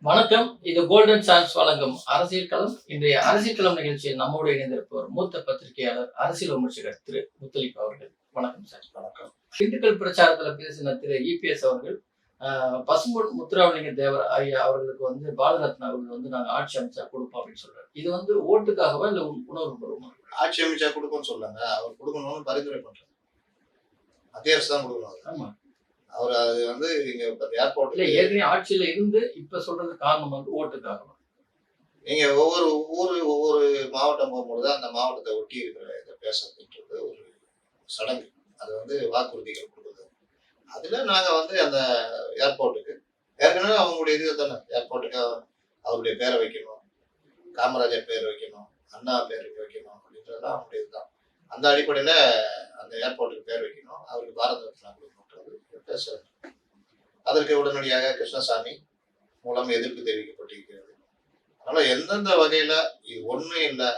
வணக்கம். இது golden chance வழங்கும் அரசியல் களம். இன்றைய அரசியல் களம் நிகழ்ச்சியில் நம்மோடு இணைந்திருப்பவர் மூத்த பத்திரிகையாளர் அரசியல் விமர்சகர் திரு முத்தலிப் அவர்கள். வணக்கம் சார். வணக்கம். திண்டுக்கல் பிரச்சாரத்துல பேசின திரு இபிஎஸ் அவர்கள் பசும்பொன் முத்துராமலிங்க தேவர் ஐயா அவர்களுக்கு வந்து பாலரத்னா அவர்கள் வந்து நாங்க ஆட்சி அமைச்சா கொடுப்போம் அப்படின்னு சொல்றாரு. இது வந்து ஓட்டுக்காகவா இல்ல உண- உணர்வு பூர்வமா ஆட்சி அமைச்சா கொடுக்கும்னு சொல்லுங்க அவர் கொடுக்கணும்னு பரிந்துரை பண்றாரு. மத்திய அரசு தான் கொடுக்கணும். ஆமா. அவர் அது வந்து இங்க ஏர்போர்ட்ல ஏற்கனவே ஆட்சியில இருந்து இப்ப சொல்றது காரணம் வந்து ஓட்டுக்காகவா நீங்க ஒவ்வொரு ஊர் ஒவ்வொரு மாவட்டம் போகும்பொழுது அந்த மாவட்டத்தை ஒட்டி இருக்கிற இதை பேசுறதுன்றது ஒரு சடங்கு. அது வந்து வாக்குறுதிகள் கொடுக்குறது அதுல நாங்க வந்து அந்த ஏர்போர்ட்டுக்கு ஏற்கனவே அவங்களுடைய இது தானே ஏர்போர்ட்டுக்கு அவருடைய பேரை வைக்கணும் காமராஜர் பேர் வைக்கணும் அண்ணா பேருக்கு வைக்கணும் அப்படின்றதுலாம் அவங்களுடைய இதுதான் அந்த அடிப்படையில அந்த ஏர்போர்ட்டுக்கு பேர் வைக்கணும் அவருக்கு பாரத ரத்னா கொடுக்கணுன்றது பேசுறேன். அதற்கு உடனடியாக கிருஷ்ணசாமி மூலம் எதிர்ப்பு தெரிவிக்கப்பட்டிருக்கிறது. அதனால எந்தெந்த வகையில இது ஒண்ணும் இல்லை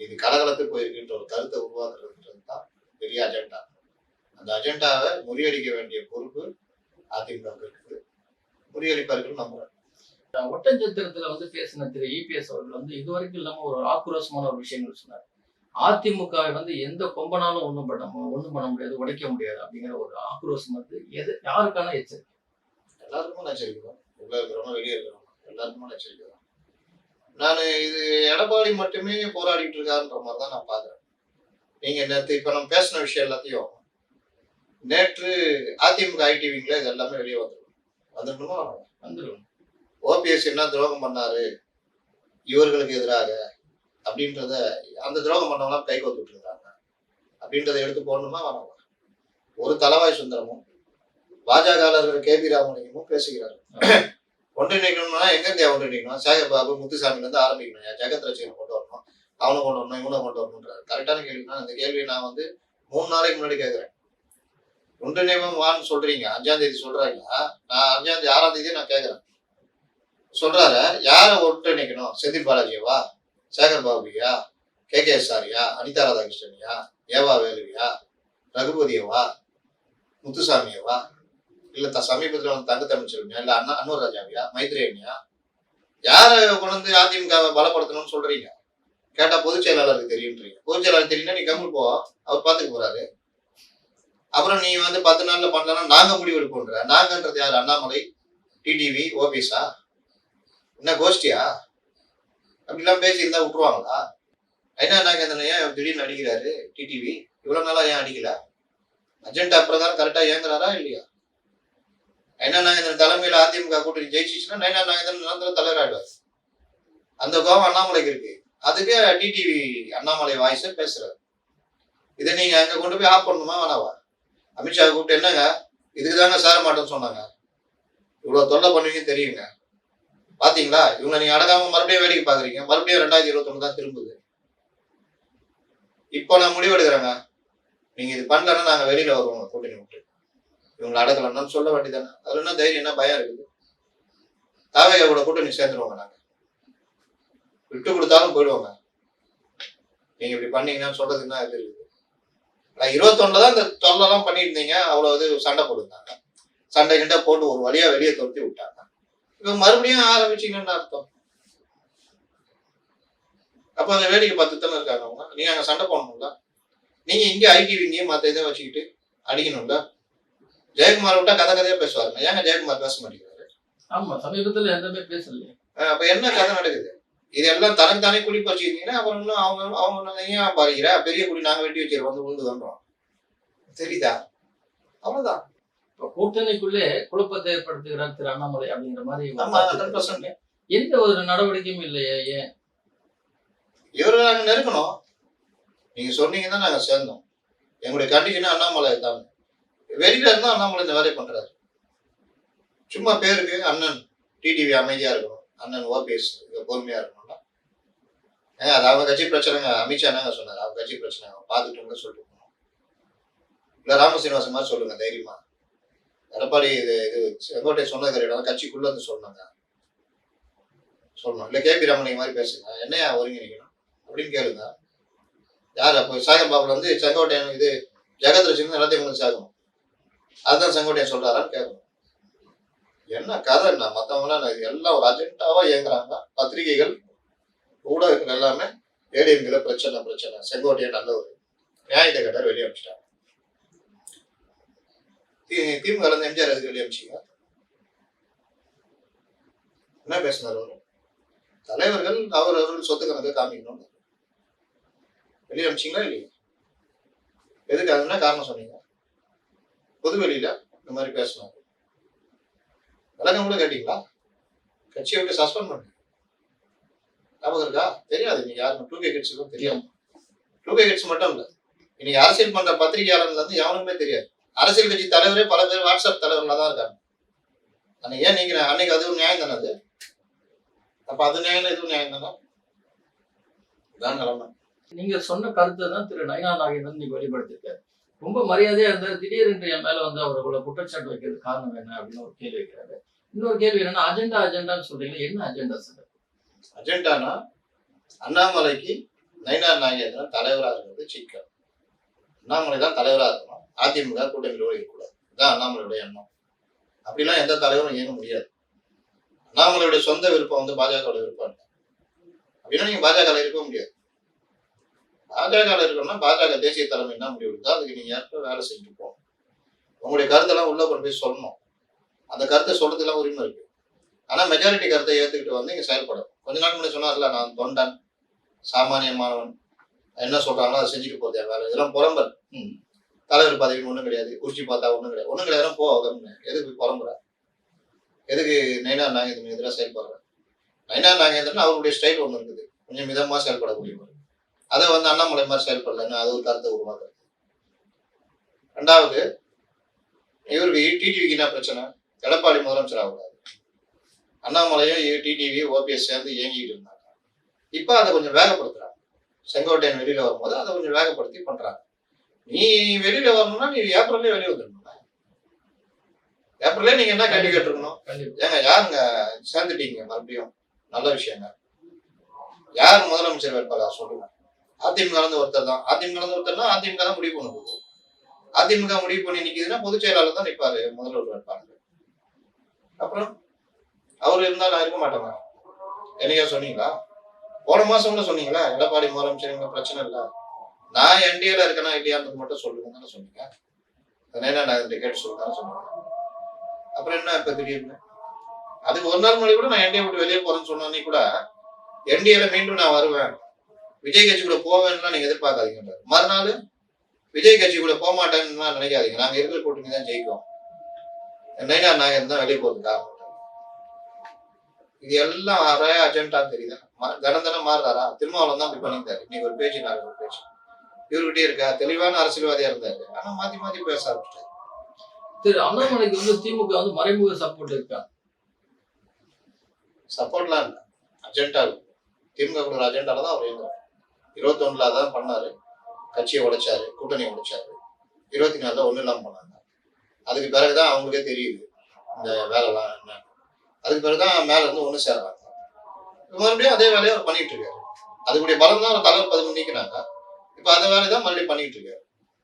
இது கலகலத்து போயிருக்கின்ற ஒரு கருத்தை உருவாக்குறதுன்றது தான் பெரிய அஜெண்டா அந்த அஜெண்டாவை முறியடிக்க வேண்டிய பொறுப்பு அதிமுக இருக்குது. முறியடிப்பார்கள் நம்புறேன். ஒட்டஞ்சத்திரத்துல வந்து பேசின திரு இபிஎஸ் அவர்கள் வந்து இதுவரைக்கும் இல்லாம ஒரு ஆக்ரோஷமான ஒரு விஷயங்கள் சொன்னார். அதிமுக வந்து எந்த கொம்பனாலும் ஒண்ணும் பண்ண மு- ஒண்ணும் பண்ண முடியாது உடைக்க முடியாது அப்படிங்கிற ஒரு ஆக்ரோஷம் வந்து எது யாருக்கான எச்சரிக்கை? எல்லாருக்குமே எச்சரிக்கிறோம் உள்ள இருக்கிறவங்க வெளியே இருக்கிறவங்க எல்லாருக்குமே எச்சரிக்கிறோம் நான் இது எடப்பாடி மட்டுமே போராடிட்டு இருக்காருன்ற மாதிரி தான் நான் பாக்குறேன் நீங்க நேற்று இப்ப நம்ம பேசின விஷயம் எல்லாத்தையும் நேற்று அதிமுக ஐடிவிங்கள இது எல்லாமே வெளியே வந்துடும் வந்துடணுமா வந்துடும் ஓபிஎஸ் என்ன துரோகம் பண்ணாரு? இவர்களுக்கு எதிராக அப்படின்றத அந்த துரோகம் பண்ணவங்களாம் கை கோத்துட்டு இருக்காங்க அப்படின்றத எடுத்து போடணுமா வேணாமா? ஒரு தலவாய் சுந்தரமும் பாஜகவினர் கே பி ராமலிங்கமும் பேசுகிறார்கள். ஒன்றிணைக்கணும்னா எங்க ஒன்றிணைக்கணும்? சேகபாபு முத்துசாமில இருந்து ஆரம்பிக்கணும் ஜெகத் ரசிகனை கொண்டு வரணும்? அவனை கொண்டு வரணும் இவனை கொண்டு வரணுன்றாரு கரெக்டான கேள்வினா அந்த கேள்வியை நான் வந்து மூணு நாளைக்கு முன்னாடி கேட்குறேன். ஒன்றிணைவம் வான்னு சொல்றீங்க. அஞ்சாம் தேதி சொல்றாங்க. நான் அஞ்சாம் தேதி ஆறாம் தேதியே நான் கேட்குறேன். சொல்றாரு யாரை ஒன்றிணைக்கணும்? செந்தில் பாலாஜியவா? சேகர் பாபுயா கே கே சாரியா அனிதா ராதாகிருஷ்ணனியா ஏவா வேலுவியா ரகுபதியவா முத்துசாமியவா இல்ல த சமீபத்தில் வந்து தங்க தமிழ்ச்செல்வியா இல்ல அண்ணா அன்னூர் ராஜாவியா மைத்ரேனியா யாரை கொண்டு வந்து அதிமுகவை பலப்படுத்தணும்னு சொல்றீங்க? கேட்டா பொதுச் செயலாளருக்கு தெரியுன்றீங்க பொதுச் செயலாளர் தெரியும்னா நீ கம்மல் போ அவர் பார்த்துக்க போறாரு. அப்புறம் நீ வந்து பத்து நாள்ல பண்ணலன்னா நாங்க முடிவு எடுப்போன்ற நாங்கன்றது யார்? அண்ணாமலை டிடிவி ஓபிஸா என்ன கோஷ்டியா? அப்படிலாம் பேசியிருந்தா விட்டுருவாங்களா? ஐநா நாகேந்திரன் ஏன் திடீர்னு அடிக்கிறாரு டிடிவி? இவ்வளோ நாளாக ஏன் அடிக்கல? அஜெண்டா பிரகாரம் கரெக்டாக இயங்குறாரா இல்லையா? ஐநா நாகேந்திரன் தலைமையில் அதிமுக கூட்டணி ஜெயிச்சிச்சுன்னா நைனா நாகேந்திரன் நிரந்தர தலைவர் அந்த கோவம் அண்ணாமலைக்கு இருக்கு. அதுக்கு டிடிவி அண்ணாமலை வாய்ஸை பேசுறாரு. இதை நீங்க அங்க கொண்டு போய் ஆஃப் பண்ணணுமா வேணாவா? அமித்ஷா கூப்பிட்டு என்னங்க? இதுக்கு தாங்க சேர மாட்டேன்னு சொன்னாங்க. இவ்வளவு தொல்லை பண்ணுவீங்கன்னு தெரியுங்க. பாத்தீங்களா? இவங்க நீங்க அடங்காம மறுபடியும் வேடிக்கை பாக்குறீங்க. மறுபடியும் ரெண்டாயிரத்தி இருபத்தி தான் திரும்புது. இப்போ நான் முடிவெடுக்கிறேங்க. நீங்க இது பண்ணலன்னா நாங்க வெளியில வருவோம். கூட்டணி விட்டு. இவங்களை அடக்கலன்னு சொல்ல வேண்டியதானே அதுல என்ன தைரியம் என்ன பயம் இருக்குது? தாவேகா கூட கூட்டணி சேர்ந்துருவாங்க நாங்க. விட்டு கொடுத்தாலும் போயிடுவாங்க. நீங்க இப்படி பண்ணீங்கன்னா சொல்றதுக்கு என்ன இது இருக்குது? நான் இருபத்தொன்னுல தான் இந்த தொல்லைலாம் பண்ணியிருந்தீங்க. அவ்வளவு இது சண்டை போட்டுருந்தாங்க சண்டை கிட்ட போட்டு ஒரு வழியா வெளியே துரத்தி விட்டாங்க. இப்ப மறுபடியும் ஆரம்பிச்சீங்கன்னு அர்த்தம். அப்ப அந்த வேடிக்கை பார்த்து தானே இருக்காங்க அவங்க. நீங்க அங்க சண்டை போடணும்ல. நீங்க இங்க ஐடிவிங்க மத்த இதை வச்சுக்கிட்டு அடிக்கணும்ல. ஜெயக்குமார் விட்டா கதை கதையா பேசுவாருங்க. ஏங்க ஜெயக்குமார் பேச மாட்டேங்கிறாரு? ஆமா சமீபத்துல எந்தமே பேசலையே. அப்ப என்ன கதை நடக்குது? இது எல்லாம் தனக்கு தானே குடி பறிச்சுக்கிட்டீங்கன்னா அப்புறம் இன்னும் அவங்க அவங்க ஏன் பாருகிற பெரிய குடி நாங்க வெட்டி வச்சிருக்கோம். வந்து உண்டு வந்தோம் தெரியுதா? அவ்வளவுதான். கூட்டணிக்குள்ளே குழப்பத்தை ஏற்படுத்துகிறார் திரு அண்ணாமலை அப்படிங்கிற மாதிரி எந்த ஒரு நடவடிக்கையும் இல்லையே ஏன்? இவரை நாங்க நெருக்கணும். நீங்க சொன்னீங்கன்னா நாங்க சேர்ந்தோம். எங்களுடைய கண்டிஷன் அண்ணாமலை தான். வெளியில இருந்தா அண்ணாமலை இந்த வேலையை பண்றாரு. சும்மா பேருக்கு அண்ணன் டிடிவி அமைதியா இருக்கணும். அண்ணன் ஓபிஎஸ் பொறுமையா இருக்கணும்னா. ஏங்க அது அவங்க கட்சி பிரச்சனைங்க. அமித்ஷா என்னங்க சொன்னாரு? அவங்க கட்சி பிரச்சனை பார்த்துட்டு சொல்லிட்டு போகணும் இல்ல ராமசீனிவாசன் மாதிரி சொல்லுங்க தைரியமா. எடப்பாடி இது இது செங்கோட்டை சொன்னது கிடையாது. கட்சிக்குள்ள வந்து சொன்னாங்க. சொல்லணும் இல்லை கே. பி. ரமணி மாதிரி பேசுங்க. என்னையா ஒருங்கிணைக்கணும்? அப்படின்னு கேளுங்க. யார் அப்போ சாகர் பாபுல வந்து செங்கோட்டையன் இது ஜெகத் எல்லாத்தையும் வந்து சாகணும் அதுதான் செங்கோட்டையன் சொல்றாரான்னு கேட்கணும் என்ன கதை என்ன? மற்றவங்களாம் எல்லாம் ஒரு அஜெண்டாவாக இயங்குறாங்க. பத்திரிகைகள் ஊடகங்கள் எல்லாமே ஏடிஎம்கிற பிரச்சனை பிரச்சனை. செங்கோட்டையன் நல்ல ஒரு நியாயத்தை கட்டார் வெளியே அனுப்பிச்சிட்டாங்க திமுக இருந்து எம்ஜிஆர் அதுக்கு வெளியே அனுப்பிச்சிங்க என்ன பேசினார் அவரு தலைவர்கள் அவர் அவர்கள் சொத்து கணக்கு காமிக்கணும் வெளியே அனுப்பிச்சிங்களா இல்லையா எதுக்கு அதுனா காரணம் சொன்னீங்க புதுவெளியில இந்த மாதிரி பேசணும் விளக்கம் கூட கேட்டீங்களா கட்சியை விட்டு சஸ்பெண்ட் பண்ணு ஞாபகம் இருக்கா தெரியாது நீங்க யாரும் டூ கே கிட்ஸுக்கும் தெரியாது டூ கே கிட்ஸ் மட்டும் இல்ல. இன்னைக்கு அரசியல் பண்ற பத்திரிகையாளர்கள் வந்து எவனுக்குமே தெரியாது. அரசியல் கட்சி தலைவரே பல பேர் வாட்ஸ்அப் தலைவர்களா தான் இருக்காங்க. அன்னைக்கு ஏன் நீங்க அன்னைக்கு அது ஒரு நியாயம் தானே அது? அப்ப அது நியாயம் இதுவும் நியாயம் தானே? இதான் நிலைமை. நீங்க சொன்ன கருத்தை தான் திரு நயனா நாகேந்திரன் நீங்க வெளிப்படுத்திருக்காரு ரொம்ப மரியாதையா இருந்தார். திடீரென்று என் மேல வந்து அவர் இவ்வளவு குற்றச்சாட்டு வைக்கிறது காரணம் என்ன அப்படின்னு ஒரு கேள்வி வைக்கிறாரு. இன்னொரு கேள்வி என்னன்னா அஜெண்டா அஜெண்டான்னு சொல்றீங்க என்ன அஜெண்டா சார் அஜெண்டானா அண்ணாமலைக்கு நயினார் நாகேந்திரன் தலைவரா இருக்கிறது சிக்கல். அண்ணாமலை தான் தலைவரா இருக்கணும். அதிமுக கூட்டணியோடு இருக்கக்கூடாது இதுதான் அண்ணாமலையுடைய எண்ணம். அப்படிலாம் எந்த தலைவரும் இயங்க முடியாது. அண்ணாமலையுடைய சொந்த விருப்பம் வந்து பாஜகவோட விருப்பம் இல்லை. அப்படின்னா நீங்க பாஜக இருக்க முடியாது. பாஜக இருக்கணும்னா பாஜக தேசிய தலைமை என்ன முடிவு எடுத்தோ அதுக்கு நீங்க ஏற்ப வேலை செஞ்சுட்டு போகணும். உங்களுடைய கருத்தெல்லாம் உள்ள கொண்டு போய் சொல்லணும். அந்த கருத்தை சொல்றதுலாம் உரிமை இருக்கு. ஆனா மெஜாரிட்டி கருத்தை ஏத்துக்கிட்டு வந்து இங்க செயல்படும் கொஞ்ச நாள் முன்னாடி சொன்னார்ல நான் தொண்டன் சாமானிய மாணவன் என்ன சொல்றாங்களோ அதை செஞ்சுட்டு போதே வேற. இதெல்லாம் புறம்பல். தலைவர் பதவி ஒண்ணும் கிடையாது. குறிச்சி பார்த்தா ஒண்ணும் கிடையாது. ஒண்ணும் கிடையாது போ எதுக்கு போய் புலம்புற? எதுக்கு நைனா நாகேந்திரன் எதிராக செயல்படுற? நைனா நாகேந்திரன் அவருடைய ஸ்டைல் ஒண்ணு இருக்குது. கொஞ்சம் மிதமா செயல்படக்கூடியவர் அதை வந்து அண்ணாமலை மாதிரி செயல்படலன்னு அது ஒரு கருத்தை உருவாக்குறது ரெண்டாவது இவருக்கு டிடிவிக்கு என்ன பிரச்சனை? எடப்பாடி முதலமைச்சர் ஆகக்கூடாது. அண்ணாமலையும் டிடிவி ஓபிஎஸ் சேர்ந்து இயங்கிட்டு இருந்தாங்க. இப்போ அதை கொஞ்சம் வேகப்படுத்துறாங்க. செங்கோட்டையன் வெளியில வரும்போது அதை கொஞ்சம் வேகப்படுத்தி பண்றாங்க. நீ வெளியில வரணும்னா நீ ஏப்ரல்லே வெளியே வந்துடணும். ஏப்ரல்லே நீங்க என்ன கேள்வி கேட்டிருக்கணும்? ஏங்க யாருங்க சேர்ந்துட்டீங்க மறுபடியும்? நல்ல விஷயங்க. யார் முதலமைச்சர் வேட்பாளர்? சொல்லுங்க அதிமுக இருந்து ஒருத்தர் தான். அதிமுக இருந்து ஒருத்தர்னா அதிமுக தான் முடிவு பண்ணுது அதிமுக முடிவு பண்ணி நிக்குதுன்னா பொதுச் செயலாளர் தான் நிப்பாரு முதல்வர் வேட்பாளர். அப்புறம் அவர் இருந்தா நான் இருக்க மாட்டேங்க. என்னைக்கா சொன்னீங்களா? போன மாசம் கூட சொன்னீங்களா? எடப்பாடி முதலமைச்சர் பிரச்சனை இல்ல. நான் என்டிஏல இருக்கேனா இல்லையான்றது மட்டும் சொல்லுங்க தானே சொன்னீங்க. அதனால நான் இந்த கேட்டு சொல்லுங்க சொன்னீங்க. அப்புறம் என்ன இப்ப திடீர்னு? அதுக்கு ஒரு நாள் மொழி கூட நான் என்டிஏ விட்டு வெளியே போறேன்னு சொன்னோன்னே கூட என்டிஏல மீண்டும் நான் வருவேன். விஜய் கட்சி கூட போவேன்லாம் நீங்க எதிர்பார்க்காதீங்க மறுநாள் விஜய் கட்சி கூட போக மாட்டேன்னு நினைக்காதீங்க. நாங்க இருக்கிற கூட்டணி தான் ஜெயிக்கும். என்னையா நாங்க இருந்தா வெளியே போறது காரணம் இது எல்லாம் அறைய அஜெண்டா தெரியுதா? ம- தினம் தினம் மாறுறாரா? திருமாவளம் தான் அப்படி பண்ணியிருந்தாரு இன்னைக்கு ஒரு பேச்சு நாள் இவர்கிட்டயே இருக்கா? தெளிவான அரசியல்வாதியா இருந்தாரு. ஆனா மாத்தி மாத்தி பேச ஆரம்பிச்சிட்டாரு. திரு அண்ணாமலைக்கு வந்து திமுக வந்து மறைமுக சப்போர்ட் இருக்கா? சப்போர்ட்லாம் இல்லை. அஜெண்டா இருக்கு திமுக கூட ஒரு அஜெண்டால தான் அவர் இயங்குறாரு இருபத்தொன்னுல அதான் பண்ணாரு. கட்சியை உடைச்சாரு கூட்டணியை உடைச்சாரு. இருபத்தி நாலுல ஒண்ணு இல்லாம பண்ணாங்க அதுக்கு பிறகுதான் அவங்களுக்கே தெரியுது இந்த வேலைலாம் என்ன. அதுக்கு பிறகுதான் மேல இருந்து ஒண்ணு சேர்றாங்க மறுபடியும் அதே வேலையை அவர் பண்ணிட்டு இருக்காரு. அதுக்குடைய பலம் தான் அவர் தலைவர் பதவி நீக்கினாங்க. இப்போ அந்த வேலையை தான் மறுபடியும் பண்ணிட்டு இருக்காரு.